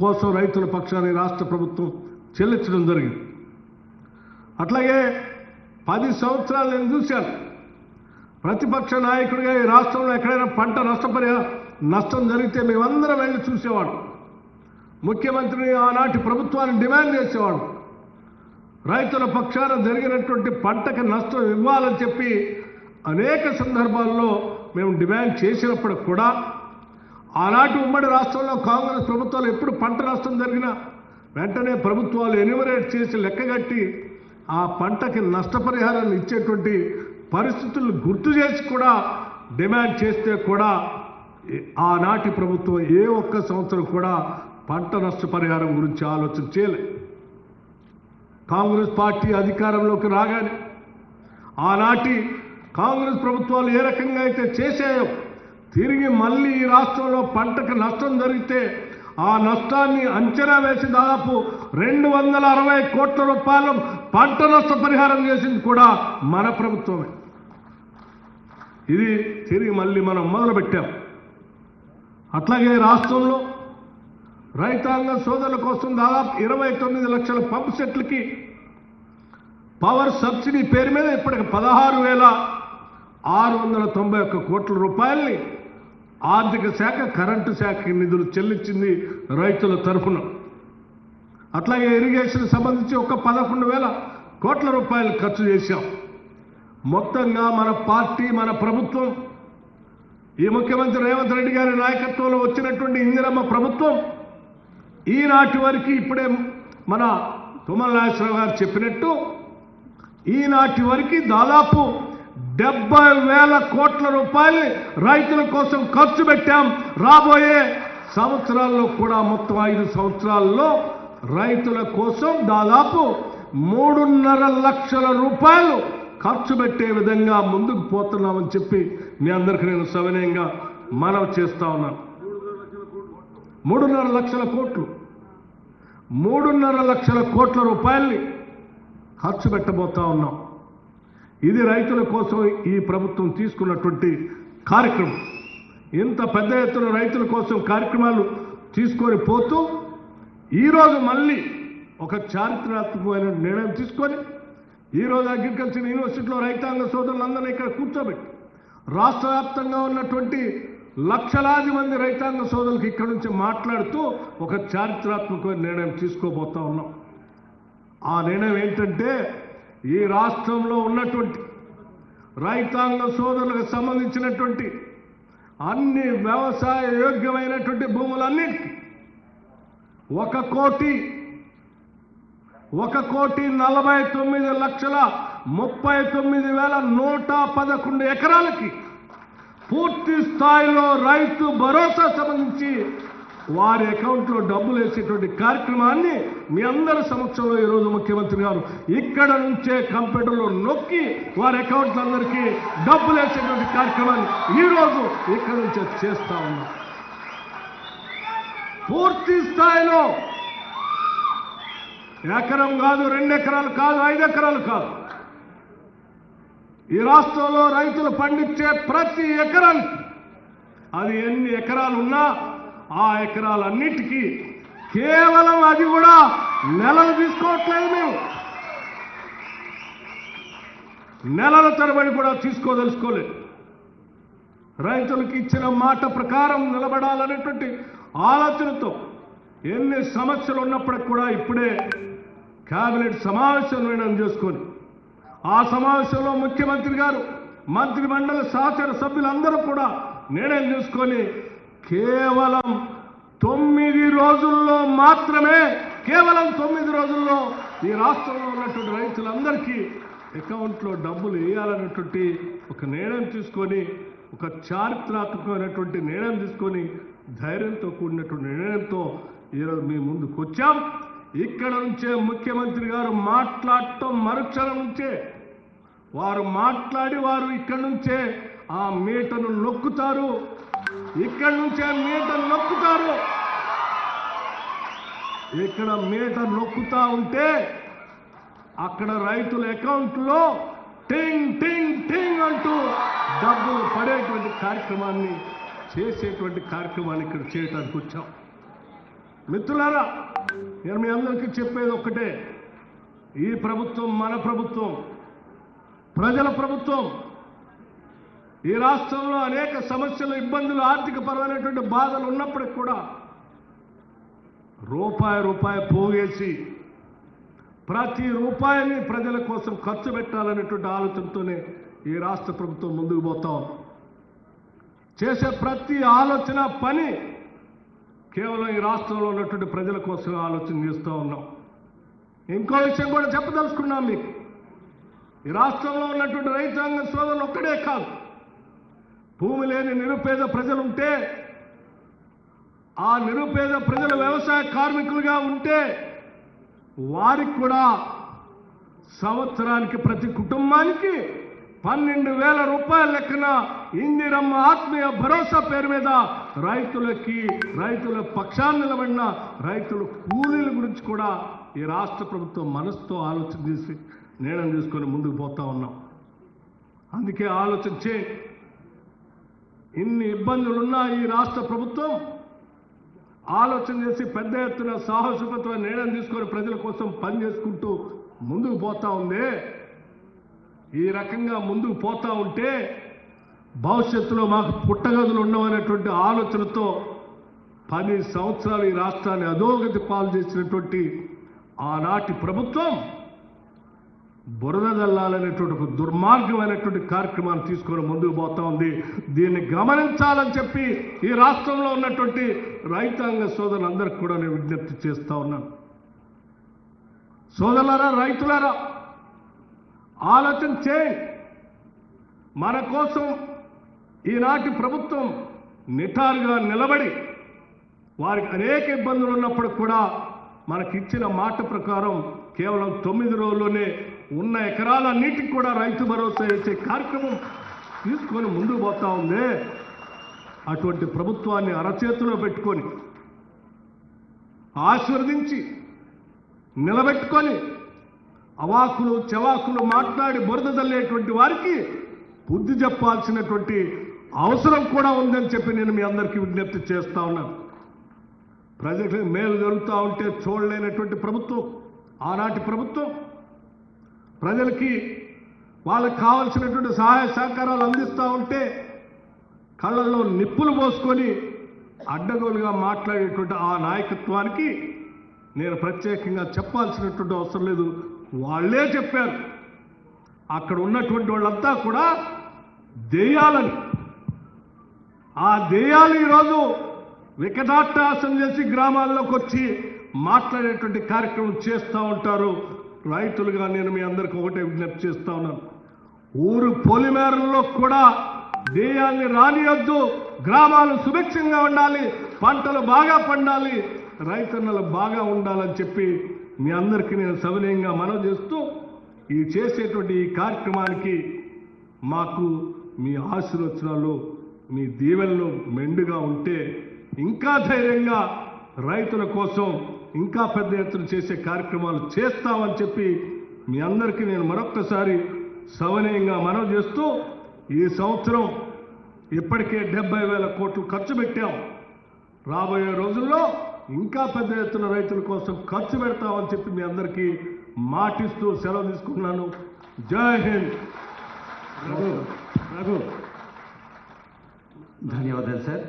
కోసం రైతుల పక్షాన్ని రాష్ట్ర ప్రభుత్వం చెల్లించడం జరిగింది. అట్లాగే పది సంవత్సరాలు నేను చూశాను. ప్రతిపక్ష నాయకుడిగా ఈ రాష్ట్రంలో ఎక్కడైనా పంట నష్టపరిహా నష్టం జరిగితే మేమందరం వెళ్ళి చూసేవాడు ముఖ్యమంత్రిని ఆనాటి ప్రభుత్వాన్ని డిమాండ్ చేసేవాడు రైతుల పక్షాన జరిగినటువంటి పంటకి నష్టం ఇవ్వాలని చెప్పి అనేక సందర్భాల్లో మేము డిమాండ్ చేసినప్పటికి కూడా ఆనాటి ఉమ్మడి రాష్ట్రంలో కాంగ్రెస్ ప్రభుత్వాలు ఎప్పుడు పంట నష్టం జరిగినా వెంటనే ప్రభుత్వాలు ఎన్యూమరేట్ చేసి లెక్కగట్టి ఆ పంటకి నష్టపరిహారాన్ని ఇచ్చేటువంటి పరిస్థితులు గుర్తు చేసి కూడా డిమాండ్ చేస్తే కూడా ఆనాటి ప్రభుత్వం ఏ ఒక్క సంవత్సరం కూడా పంట నష్టపరిహారం గురించి ఆలోచన చేయలే. కాంగ్రెస్ పార్టీ అధికారంలోకి రాగానే ఆనాటి కాంగ్రెస్ ప్రభుత్వాలు ఏ రకంగా అయితే చేశాయో తిరిగి మళ్ళీ ఈ రాష్ట్రంలో పంటకు నష్టం జరిగితే ఆ నష్టాన్ని అంచనా వేసి దాదాపు రెండు వందల అరవై కోట్ల రూపాయలు పంట నష్ట పరిహారం చేసింది కూడా మన ప్రభుత్వమే. ఇది తిరిగి మళ్ళీ మనం మొదలుపెట్టాం. అట్లాగే రాష్ట్రంలో రైతాంగ సోదరుల కోసం దాదాపు ఇరవై తొమ్మిది లక్షల పంప్ సెట్లకి పవర్ సబ్సిడీ పేరు మీద ఇప్పటికి పదహారు వేల ఆరు వందల తొంభై ఒక్క కోట్ల రూపాయల్ని ఆర్థిక శాఖ కరెంటు శాఖకి నిధులు చెల్లించింది రైతుల తరఫున. అట్లాగే ఇరిగేషన్ సంబంధించి ఒక పదకొండు వేల కోట్ల రూపాయలు ఖర్చు చేశాం. మొత్తంగా మన పార్టీ మన ప్రభుత్వం ఈ ముఖ్యమంత్రి రేవంత్ రెడ్డి గారి నాయకత్వంలో వచ్చినటువంటి ఇందిరమ్మ ప్రభుత్వం ఈనాటి వరకు ఇప్పుడే మన తుమ్మల నాగేశ్వరరావు గారు చెప్పినట్టు ఈనాటి వరకు దాదాపు డెబ్బై వేల కోట్ల రూపాయలు రైతుల కోసం ఖర్చు పెట్టాం. రాబోయే సంవత్సరాల్లో కూడా మొత్తం ఐదు సంవత్సరాల్లో రైతుల కోసం దాదాపు మూడున్నర లక్షల రూపాయలు ఖర్చు పెట్టే విధంగా ముందుకు పోతున్నామని చెప్పి మీ అందరికీ నేను సవినయంగా మనవి చేస్తా ఉన్నాను మూడున్నర లక్షల కోట్లు. మూడున్నర లక్షల కోట్ల రూపాయల్ని ఖర్చు పెట్టబోతా ఉన్నాం. ఇది రైతుల కోసం ఈ ప్రభుత్వం తీసుకున్నటువంటి కార్యక్రమం. ఇంత పెద్ద ఎత్తున రైతుల కోసం కార్యక్రమాలు తీసుకొని పోతూ ఈరోజు మళ్ళీ ఒక చారిత్రాత్మకమైన నిర్ణయం తీసుకొని ఈరోజు అగ్రికల్చర్ యూనివర్సిటీలో రైతాంగ సోదరులందరినీ ఇక్కడ కూర్చోబెట్టి రాష్ట్ర వ్యాప్తంగా ఉన్నటువంటి లక్షలాది మంది రైతాంగ సోదరులకు ఇక్కడ నుంచి మాట్లాడుతూ ఒక చారిత్రాత్మకమైన నిర్ణయం తీసుకోబోతా ఉన్నాం. ఆ నిర్ణయం ఏంటంటే ఈ రాష్ట్రంలో ఉన్నటువంటి రైతాంగ సోదరులకు సంబంధించినటువంటి అన్ని వ్యవసాయ యోగ్యమైనటువంటి భూములన్నిటికీ ఒక కోటి ఒక కోటి నలభై తొమ్మిది లక్షల ముప్పై తొమ్మిది వేల నూట పదకొండు ఎకరాలకి పూర్తి స్థాయిలో రైతు భరోసా సంబంధించి వారి అకౌంట్లో డబ్బులు వేసేటువంటి కార్యక్రమాన్ని మీ అందరి సమక్షంలో ఈరోజు ముఖ్యమంత్రి గారు ఇక్కడ నుంచే కంప్యూటర్లో నొక్కి వారి అకౌంట్లందరికీ డబ్బులు వేసేటువంటి కార్యక్రమాన్ని ఈరోజు ఇక్కడ నుంచే చేస్తా ఉన్నాం. పూర్తి స్థాయిలో ఎకరం కాదు రెండు ఎకరాలు కాదు ఐదు ఎకరాలు కాదు. ఈ రాష్ట్రంలో రైతులు పండించే ప్రతి ఎకరానికి అది ఎన్ని ఎకరాలు ఉన్నా ఆ ఎకరాలన్నిటికీ కేవలం అది కూడా నెలలు తీసుకోవట్లేదు మేము. నెలల తరబడి కూడా తీసుకోదలుచుకోలేదు. రైతులకు ఇచ్చిన మాట ప్రకారం నిలబడాలనేటువంటి ఆలోచనతో ఎన్ని సమస్యలు ఉన్నప్పటికి కూడా ఇప్పుడే కేబినెట్ సమావేశం నిర్ణయం చేసుకొని ఆ సమావేశంలో ముఖ్యమంత్రి గారు మంత్రి మండలి సభ్యులందరూ కూడా నిర్ణయం చేసుకొని కేవలం తొమ్మిది రోజుల్లో మాత్రమే కేవలం తొమ్మిది రోజుల్లో ఈ రాష్ట్రంలో ఉన్నటువంటి రైతులందరికీ అకౌంట్లో డబ్బులు వేయాలన్నటువంటి ఒక నిర్ణయం తీసుకొని ఒక చారిత్రాత్మకమైనటువంటి నిర్ణయం తీసుకొని ధైర్యంతో కూడినటువంటి నిర్ణయంతో ఈరోజు మీ ముందుకు వచ్చాం. ఇక్కడ నుంచే ముఖ్యమంత్రి గారు మాట్లాడటం మరుక్షణం నుంచే. వారు మాట్లాడి వారు ఇక్కడ నుంచే ఆ మీటను నొక్కుతారు. ఇక్కడి నుంచే మీటను నొక్కుతారు. ఇక్కడ మీట నొక్కుతా ఉంటే అక్కడ రైతుల అకౌంట్లో టింగ్ టింగ్ టింగ్ అంటూ డబ్బులు పడేటువంటి కార్యక్రమాన్ని చేసేటువంటి కార్యక్రమాన్ని ఇక్కడ చేయడానికి వచ్చాం. మిత్రులారా నేను మీ అందరికీ చెప్పేది ఒక్కటే. ఈ ప్రభుత్వం మన ప్రభుత్వం ప్రజల ప్రభుత్వం ఈ రాష్ట్రంలో అనేక సమస్యలు ఇబ్బందులు ఆర్థిక పరమైనటువంటి బాధలు ఉన్నప్పటికి కూడా రూపాయి రూపాయి పోగేసి ప్రతి రూపాయిని ప్రజల కోసం ఖర్చు పెట్టాలనేటువంటి ఆలోచనతోనే ఈ రాష్ట్ర ప్రభుత్వం ముందుకు పోతాం చేసే ప్రతి ఆలోచన పని కేవలం ఈ రాష్ట్రంలో ఉన్నటువంటి ప్రజల కోసం ఆలోచన చేస్తూ ఉన్నాం. ఇంకో విషయం కూడా చెప్పదలుచుకున్నాం మీకు. ఈ రాష్ట్రంలో ఉన్నటువంటి రైతాంగ సోదరులు ఒక్కడే కాదు. భూమి లేని నిరుపేద ప్రజలు ఉంటే ఆ నిరుపేద ప్రజలు వ్యవసాయ కార్మికులుగా ఉంటే వారికి కూడా సంవత్సరానికి ప్రతి కుటుంబానికి పన్నెండు వేల రూపాయల లెక్కన ఇందిరమ్మ ఆత్మీయ భరోసా పేరు మీద రైతులకి రైతుల పక్షాన్ని నిలబడిన రైతుల కూలీల గురించి కూడా ఈ రాష్ట్ర ప్రభుత్వం మనసుతో ఆలోచన చేసి నిర్ణయం తీసుకొని ముందుకు పోతా ఉన్నాం. అందుకే ఆలోచించి ఇన్ని ఇబ్బందులున్నా ఈ రాష్ట్ర ప్రభుత్వం ఆలోచన చేసి పెద్ద ఎత్తున సాహసికత నిర్ణయం తీసుకొని ప్రజల కోసం పని చేసుకుంటూ ముందుకు పోతా ఉంది. ఈ రకంగా ముందుకు పోతా ఉంటే భవిష్యత్తులో మాకు పుట్టగదులు ఉండవనేటువంటి ఆలోచనతో పది సంవత్సరాలు ఈ రాష్ట్రాన్ని అధోగతి పాలు చేసినటువంటి ఆనాటి ప్రభుత్వం బురద జల్లాలనేటువంటి ఒక దుర్మార్గమైనటువంటి కార్యక్రమాన్ని తీసుకొని ముందుకు పోతా ఉంది. దీన్ని గమనించాలని చెప్పి ఈ రాష్ట్రంలో ఉన్నటువంటి రైతాంగ సోదరులందరికీ కూడా నేను విజ్ఞప్తి చేస్తూ ఉన్నాను. సోదరులారా రైతులారా ఆలోచన చేయండి మన కోసం ఈనాటి ప్రభుత్వం నిటారుగా నిలబడి వారికి అనేక ఇబ్బందులు ఉన్నప్పుడు కూడా మనకిచ్చిన మాట ప్రకారం కేవలం తొమ్మిది రోజుల్లోనే ఉన్న ఎకరాలన్నిటికి కూడా రైతు భరోసా ఇచ్చే కార్యక్రమం తీసుకొని ముందుకు పోతా ఉంది. అటువంటి ప్రభుత్వాన్ని అరచేతిలో పెట్టుకొని ఆశీర్వదించి నిలబెట్టుకొని అవాకులు చవాకులు మాట్లాడి బురద తల్లేటువంటి వారికి బుద్ధి చెప్పాల్సినటువంటి అవసరం కూడా ఉందని చెప్పి నేను మీ అందరికీ విజ్ఞప్తి చేస్తా ఉన్నాను. ప్రజలకు మేలు జరుగుతూ ఉంటే చూడలేనటువంటి ప్రభుత్వం ఆనాటి ప్రభుత్వం ప్రజలకి వాళ్ళకి కావలసినటువంటి సహాయ సహకారాలు అందిస్తూ ఉంటే కళ్ళల్లో నిప్పులు పోసుకొని అడ్డగోలుగా మాట్లాడేటువంటి ఆ నాయకత్వానికి నేను ప్రత్యేకంగా చెప్పాల్సినటువంటి అవసరం లేదు. వాళ్ళే చెప్పారు. అక్కడ ఉన్నటువంటి వాళ్ళంతా కూడా దెయ్యాలని. ఆ దెయ్యాలు ఈరోజు వికటాట్టాసం చేసి గ్రామాల్లోకి వచ్చి మాట్లాడేటువంటి కార్యక్రమం చేస్తూ ఉంటారు. రైతులుగా నేను మీ అందరికీ ఒకటే విజ్ఞప్తి చేస్తా ఉన్నాను. ఊరు పొలిమేరల్లో కూడా దేయాల్ని రానియొద్దు గ్రామాలు సుభిక్షంగా ఉండాలి పంటలు బాగా పండాలి రైతన్నలు బాగా ఉండాలని చెప్పి మీ అందరికీ నేను సవినయంగా మనవి చేస్తూ ఈ చేసేటువంటి ఈ కార్యక్రమానికి మాకు మీ ఆశీర్వచనాలు మీ దీవెనలు మెండుగా ఉంటే ఇంకా ధైర్యంగా రైతుల కోసం ఇంకా పెద్ద ఎత్తున చేసే కార్యక్రమాలు చేస్తామని చెప్పి మీ అందరికీ నేను మరొక్కసారి సవనీయంగా మనవి చేస్తూ ఈ సంవత్సరం ఇప్పటికే డెబ్బై వేల కోట్లు ఖర్చు పెట్టాం. రాబోయే రోజుల్లో ఇంకా పెద్ద ఎత్తున రైతుల కోసం ఖర్చు పెడతామని చెప్పి మీ అందరికీ మాటిస్తూ సెలవు తీసుకున్నాను జై హింద్. రఘు రఘు. ధన్యవాదాలు సార్.